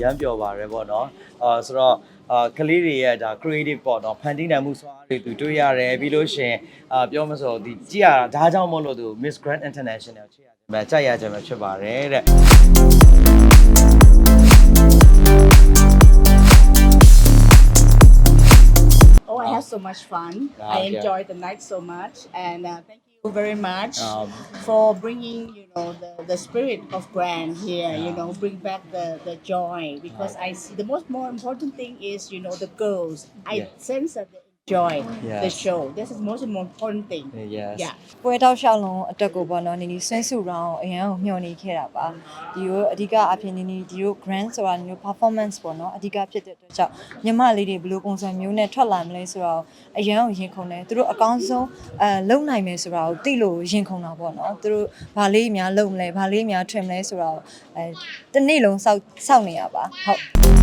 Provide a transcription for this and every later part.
ဒီနေ့သူရမ်းပျော်ပါတယ်ပေါ့နော်အာဆိုတော့အာကလေးတွေရဲ့ဒါ creative ပေါ့နော်ဖန်တီးနိုင်မှုစွမ်းအားတွေသူတွေ့ရတယ်ပြီးလို့ရှရင်အာပြောမစို့ဒီကြည့်ရတာဒါကြောင့်မို့လို့သူ Miss Grand International ချစ်ရတယ်။ကြိုက်ရကြမှာဖြစ်ပါတယ်တဲ့ Oh, I had so much fun. Ah, I yeah. enjoyed the night so much, and uh, thank you very much Um, for bringing, you know, the, the spirit of Grand here. You know, bring back the, the joy because I see the most more important thing is, you know, the girls. I Yeah. sense that they enjoy the Yes. show. This is the most important thing. yes Yeah. ပွဲတောက်လျှောက်လုံးအတွက်ကိုပေါ့နော်နင်းနီဆွဲစုရောင်းအရန်ကိုမျှော်နေခဲ့တာပါဒီကိုအဓိကအဖြစ်နင်းနီဒီကို grand ဆိုတာနင်းတို့ performance ပေါ့နော်အဓိကဖြစ်တဲ့အတွက်ကြောင့်ညီမလေးတွေဘယ်လိုပုံစံမျိုးနဲ့ထွက်လာမလဲဆိုတော့အရန်ကိုရင်ခုန်တယ်သူတို့အကောင်းဆုံးအဲလုံနိုင်မယ်ဆိုတာကိုသိလို့ရင်ခုန်တာပေါ့နော်သူတို့ဘာလေးများလုံမလဲဘာလေးများထွင်မလဲဆိုတော့အဲတစ်နေ့လုံးစောက်စောက်နေရပါဟုတ်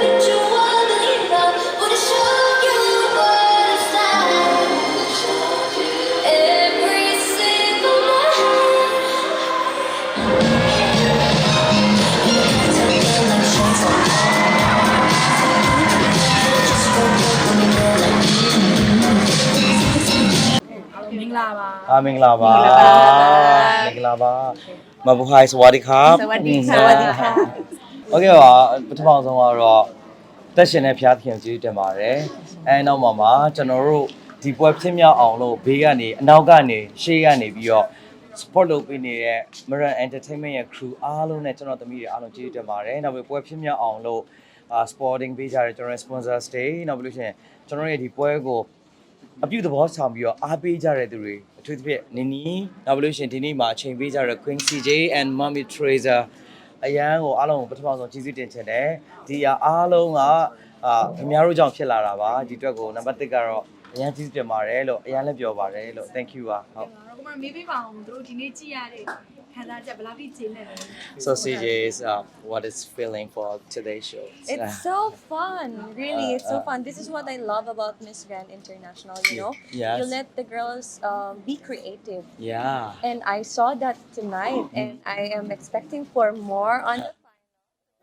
อาหมิလာပါ အာမင်္ဂလာပါမင်္ဂလာပါ မင်္ဂလာပါ มาบุคายสวัสดีครับ สวัสดีค่ะ ဟုတ်ကဲ့ပါပထမဆုံးကတော့တက်ရှင်တဲ့ဖျားသခင်ကြီးတင်ပါတယ်အဲနောက်မှာမှာကျွန်တော်တို့ဒီပွဲဖြစ်မြောက်အောင်လို့ဘေးကနေအနောက်ကနေရှေ့ကနေပြီးတော့ support လုပ်ပေးနေတဲ့ Maran Entertainment ရဲ့ crew အားလုံးနဲ့ကျွန်တော်သမီးတွေအားလုံးကျေးဇူးတင်ပါတယ်နောက်ပြီးပွဲဖြစ်မြောက်အောင်လို့ sporting ပေးကြတဲ့ကျွန်တော်ရဲ့ sponsor stay နောက်ပြီးလို့ရှိရင်ကျွန်တော်ရဲ့ဒီပွဲကိုအပြုသဘောဆောင်ပြီးတော့အားပေးကြတဲ့သူတွေအထူးသဖြင့်နင်းနီနောက်ပြီးလို့ရှိရင်ဒီနေ့မှာအချိန်ပေးကြတဲ့ Queen CJ and Mommy Tracer အရန်ကိုအားလုံးကိုပထမဆုံးကျေးဇူးတင်ချင်တယ်ဒီအအားလုံးကအာခင်ဗျားတို့ကြောင့်ဖြစ်လာတာပါဒီအတွက်ကိုနံပါတ်1ကတော့အရန်ကျေးဇူးတင်ပါတယ်လို့အရန်လည်းပြောပါတယ်လို့ thank you ပါဟုတ်တော့ကိုမမေးပေးပါအောင်သူတို့ဒီနေ့ကြည့်ရတဲ့ ခံစားချက်ဘယ်လောက်ထိကျေနပ်လဲ so CJ is uh, what is feeling for today's show It's so fun, really. Uh, it's so uh. fun. This is what I love about Miss Grand International. You know, Yes. you let the girls um, be creative, yeah and I saw that tonight, and I am expecting for more on the final.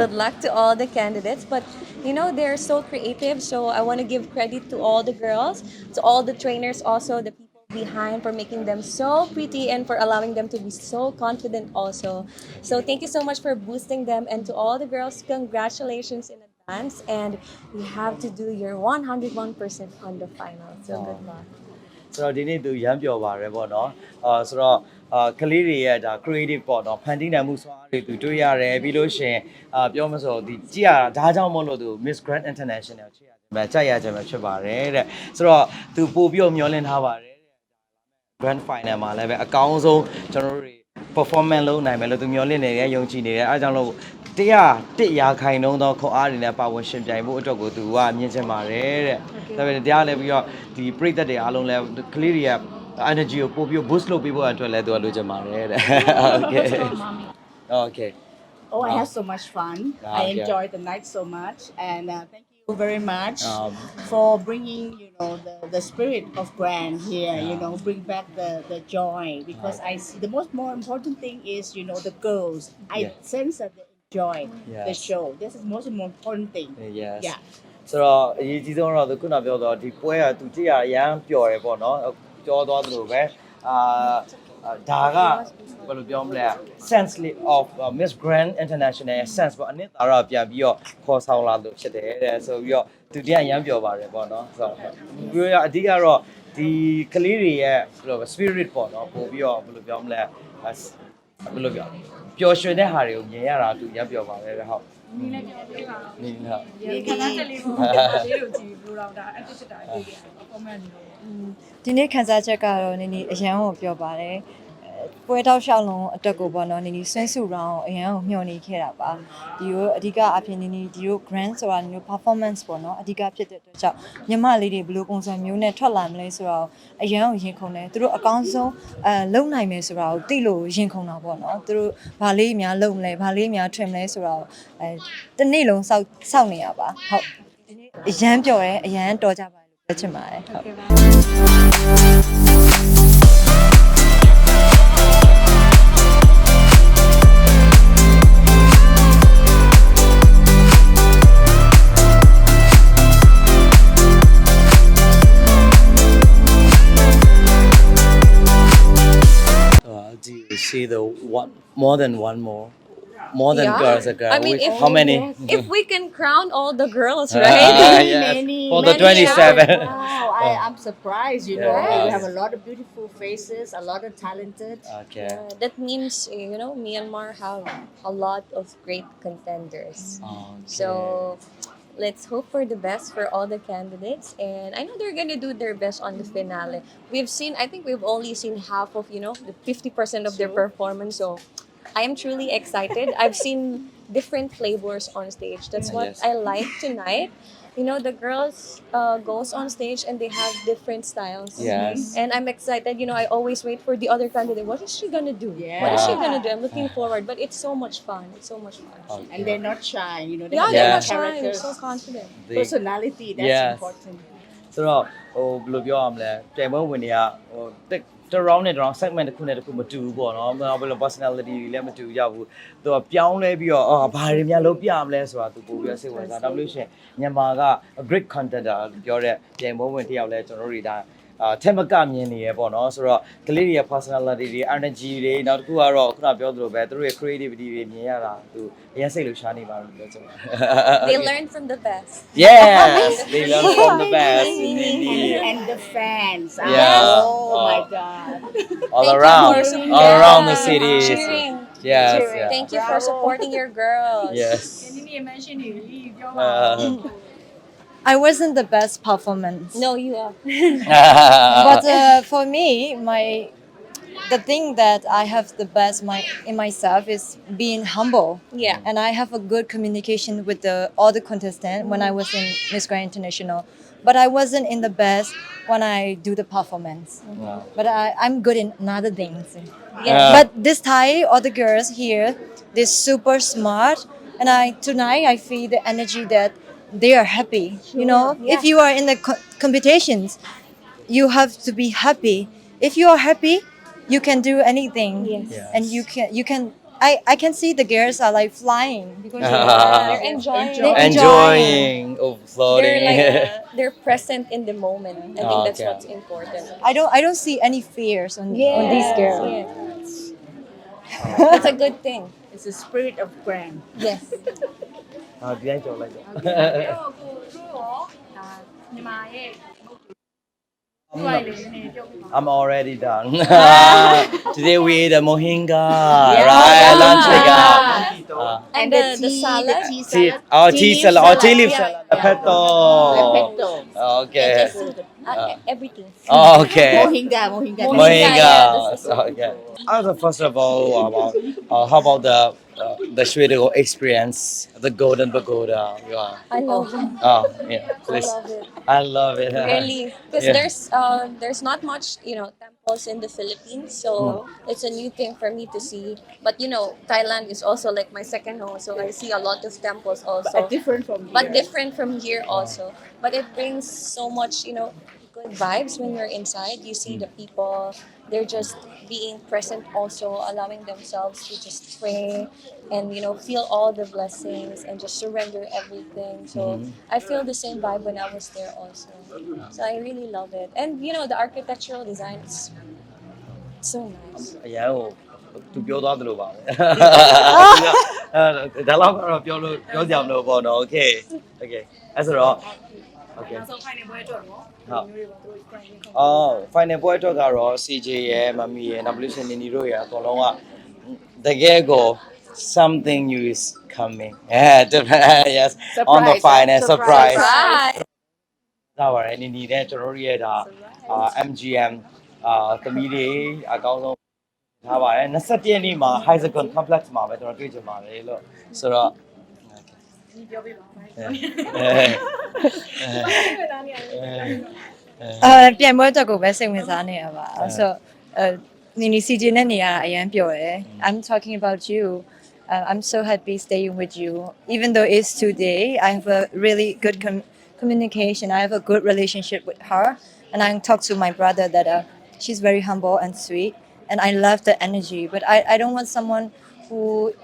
Good luck to all the candidates, but you know they're so creative. So I want to give credit to all the girls, to all the trainers, also the people behind for making them so pretty and for allowing them to be so confident also. So thank you so much for boosting them and to all the girls, congratulations in advance and you have to do your 101% on the final. So good luck. ဆိုတော့ဒီနေ့သူရမ်းပျော်ပါတယ်ပေါ့နော်အာဆိုတော့အာကလေးတွေရဲ့ဒါ creative ပေါ့နော်ဖန်တီးနိုင်မှုစွမ်းအားတွေသူတွေ့ရတယ်ပြီးလို့ရှရင်အာပြောမစို့ဒီကြည့်ရတာဒါကြောင့်မို့လို့သူ Miss Grand International ချစ်ရတယ်ကြိုက်ရကြမှာဖြစ်ပါတယ်တဲ့ဆိုတော့သူပို့ပြီးတော့မျှော်လင့်ထားပါတယ်တဲ့ ယ် Grand Final မှာလည်းပဲအကောင်းဆုံးကျွန်တော်တို့တွေ performance လုပ်နိုင်မယ်လို့သူမျှော်လင့်နေတယ်ယုံကြည်နေတယ်အဲဒါကြောင့်လို့တရားတစ်ရာခိုင်နှုန်းသောခွန်အားတွေနဲ့ပါဝင်ရှင်ပြိုင်ဖို့အတွက်ကိုသူကမြင်ချင်ပါတယ်တဲ့ဒါပေမဲ့တရားလည်းပြီးတော့ဒီပြိသက်တွေအားလုံးလည်းကလေးတွေက energy ကိုပို့ပြီး boost လုပ်ပေးဖို့အတွက်လည်းသူကလိုချင်ပါတယ်တဲ့ okay okay Oh, I Ah. had so much fun. Ah, I yeah. enjoyed the night so much, and uh, thank you very much Um, for bringing, you know, the, the spirit of Grand here. You Yeah. know, bring back the, the joy because I see the most more important thing is, you know, the girls. I Yeah. sense that they enjoy the Yes. show. This is the most important thing. yes Yeah. ဆိုတော့အရေးကြီးဆုံးတော့သူခုနပြောတော့ဒီပွဲကသူကြည့်ရအရန်ပျော်တယ်ပေါ့နော်ပြောသွားသလိုပဲအာအာ ဒါကဘယ်လိုပြောမလဲ sense of uh, Miss Grand International sense ပေါ့အနှစ်သာရပြန်ပြီးတော့ခေါ်ဆောင်လာလို့ဖြစ်တယ်တဲ့ဆိုပြီးတော့သူတရားအရန်ပျော်ပါတယ်ပေါ့နော်ဆိုတော့ပြီးတော့အဓိကတော့ဒီကလေးတွေရဲ့ဘယ်လို spirit ပေါ့နော်ပို့ပြီးတော့ဘယ်လိုပြောမလဲအာဘယ်လိုပြောပျော်ရွှင်တဲ့ဟာတွေကိုမြင်ရတာသူရမ်းပျော်ပါတယ်တဲ့ဟုတ် နင်းလည်းပြောပေးပါအောင်နေဟုတ်ဒီခံစားချက်လေးကိုလေးကိုကြည့်ပြီးတော့ဒါအဖြစ်ဖြစ်တာအတွေ့အကြုံ comment လို့ဒီနေ့ခန်းစားချက်ကတော့နည်းနည်းအရန်ကိုပြောပါတယ်အဲ ပွဲတောက်လျှောက်လုံးအတွက်ကိုပေါ့နော်နီနီဆွဲစုရောင်းအရန်ကိုမျှော်နေခဲ့တာပါဒီလိုအဓိကအဖြစ်နီနီဒီလို grand ဆိုတာမျိုး performance ပေါ့နော်အဓိကဖြစ်တဲ့အတွက်ကြောင့်ညီမလေးတွေဘယ်လိုပုံစံမျိုးနဲ့ထွက်လာမလဲဆိုတော့အရန်ကိုရင်ခုန်တယ်သူတို့အကောင်းဆုံးအဲလုံနိုင်မယ်ဆိုတာကိုသိလို့ရင်ခုန်တာပေါ့နော်သူတို့ဘာလေးများလုံမလဲဘာလေးများထွင်မလဲဆိုတော့အဲတစ်နေ့လုံးစောက်စောက်နေရပါဟုတ်ဒီနေ့အရန်ပျော်တယ်အရန်တော်ကြပါလို့ပြောချင်ပါတယ်ဟုတ် see the one more than one more? More than Yeah. girls, a girl. I mean, We- if how many? If we can crown all the girls, Ah, right? yes. many, For the many, 27. Wow, I, I'm surprised. You know, Yes. we have a lot of beautiful faces, a lot of talented. Okay. Uh, that means you know Myanmar have a lot of great contenders. Okay. So let's hope for the best for all the candidates and I know they're gonna do their best on the finale. We've seen I think we've only seen half of you know the 50% of their performance so I am truly excited. I've seen different flavors on stage. That's what Yes. I like tonight. You know the girls uh, goes on stage and they have different styles. Yes. And I'm excited. You know, I always wait for the other candidate. What is she gonna do? What is she Yeah. gonna do? I'm looking forward. But it's so much fun. It's so much fun. Okay. And they're not shy, you know, they Yeah, have they're their not shy. They're characters, so confident. The- personality, that's Yes. important. ဆိုတော့ဟိုဘယ်လိုပြောရမလဲပြိုင်ပွဲဝင်တွေကဟိုတက် တစ် round နဲ့တစ် round segment တစ်ခုနဲ့တစ်ခုမတူဘူးပေါ့နော်ဘယ်လို personality တွေလည်းမတူကြဘူးသူကပြောင်းလဲပြီးတော့အာဘာတွေများလုပ်ပြမလဲဆိုတာသူပို့ပြီးတော့စိတ်ဝင်စားနောက်လို့ရှိရင်မြန်မာက a great contender ပြောတဲ့ပြိုင်ပွဲဝင်တစ်ယောက်လဲကျွန်တော်တို့တွေဒါ အာထက်မကမြင်နေရပေါ့နော်ဆိုတော့ကလေးတွေရဲ့ personality တွေ energy တွေနောက်တစ်ခုကတော့ခုနပြောသလိုပဲသူတို့ရဲ့ creativity တွေမြင်ရတာသူအရင်စိတ်လှရှားနေပါလို့ပြောချင်ပါ They learn from the best. Yes, they learn from the best. Indeed. And the fans. ah, Yeah. Oh, my Oh. God. All Thank you around, for supporting- all around the Yeah. city. Cheering. Yes, Cheering. yeah. Thank you for Bravo. supporting your girls. ဒီ Yes. နေ့ mention နေပြီပြောပါ Uh, I wasn't the best performance. No, you are. but uh, for me, my the thing that I have the best my in myself is being humble. Yeah. And I have a good communication with the all the contestants when I was in Miss Grand International. But I wasn't in the best when I do the performance. Yeah. But I, I'm good in other things. Yeah. But this Thai, all the girls here, they're super smart. And I tonight I feel the energy that they are happy. You know, if you are in the co- competitions, you have to be happy. If you are happy, you can do anything. Yes. Yes. And you can you can I, I can see the girls are like flying because They're enjoying. They it. Enjoying of floating. They're like uh, they're present in the moment. I think Oh, that's okay. what's important. I don't I don't see any fears on, on these girls. Yes. That's a good thing. It's a spirit of grand. Yes. အာဒီတိုင်းကြော်လိုက်တော့ ကိုကိုတို့ရောဒါမြန်မာရဲ့မဟုတ်ဘူးဟုတ်လေနည်းနည်းပြောပြပါ I'm already done. Today we ate a mohinga, right? Lunch we got. Uh, And the, the tea, salad. the tea tea, salad. oh, tea salad, oh, tea leaf yeah, salad, yeah. peto. Peto. Okay. And uh, everything. Oh, okay. Mohinga, mohinga. Mohinga. Mohinga. yeah, this Okay. Also, first of all, about uh, how about the uh, the Shwedago experience, the Golden Pagoda? Yeah. I love it. Oh, yeah. I Please. love it. I love it. Really, because Yeah. there's uh, there's not much you know temples in the Philippines, so it's a new thing for me to see. But you know, Thailand is also like my second home, so I see a lot of temples also. But different from here. but different from here also. But it brings so much, you know, good vibes when you're inside. You see the people, they're just being present also, allowing themselves to just pray and, you know, feel all the blessings and just surrender everything. So I feel the same vibe when I was there also. So I really love it. And, you know, the architectural design is so nice. အရန်ကိုသူပြောသွားသလိုပါပဲအဲဒါတော့ကတော့ပြောလို့ပြောကြမလို့ပေါ့နော် Okay Okay အဲဆိုတော့ Okay နောက်ဆုံး final ပွဲအတွက်တော့ဟုတ်မျိုးတွေပေါ့သူတို့ final ခုအော် final ပွဲအတွက်ကတော့ CJ ရဲ့မမီရဲ့ Evolution နေနေတို့ရဲ့အကုန်လုံးကတကယ်ကို something new is coming yeah different yes on the Surprise, final surprise Right. ဒါပါတယ်နေနေတဲ့ကျွန်တော်တို့ရဲ့ဒါအာ MGM အာသမီးတွေအကောင်းဆုံးထားပါတယ်21ရက်နေ့မှာ Hexagon Complex မှာပဲကျွန်တော်တွေ့ကြပါတယ်လို့ဆိုတော့ ဒီပြောပြပါဦး အဲအဲ အဲပြန်ပွဲအတွက်ကိုပဲစိတ်ဝင်စားနေရပါဆိုတော့အဲနီနီ CJ နဲ့နေရတာအရန်ပျော်တယ် I'm talking about you uh, I'm so happy staying with you even though it's today I have a really good com- communication I have a good relationship with her and I talk to my brother that uh, she's very humble and sweet and I love the energy but I, I don't want someone who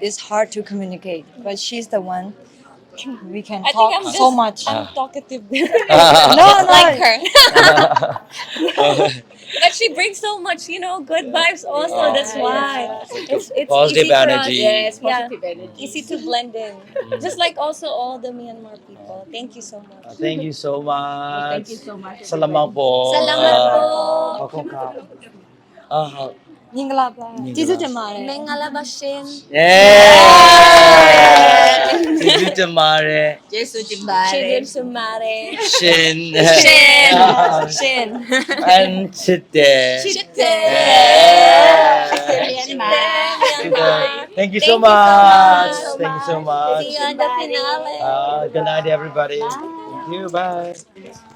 is hard to communicate but she's the one we can I think talk I'm so just- much. I'm ah. talkative. no, like her. but she brings so much, you know, good vibes also. Ah, that's yeah, why. It's, it's Positive easy energy. Yes, positive energy. Easy to blend in. Mm. Just like also all the Myanmar people. Thank you so much. Ah, thank you so much. Thank you so much. Salamat po. Salamat po. Ah, ah, မင်္ဂလာပါကျေးဇူးတင်ပါတယ် Mengala bashin. เย้ကျေးဇူးတင်ပါတယ် Jesu Jimbare. Chidin sumare. ရှင် Shin. Shin. အန်ချစ်တယ် Chite. Myanmar. Thank you so Thank you so much. much. Thank you so much. See you on the finale. Uh, good night, everybody. Thank you. Bye.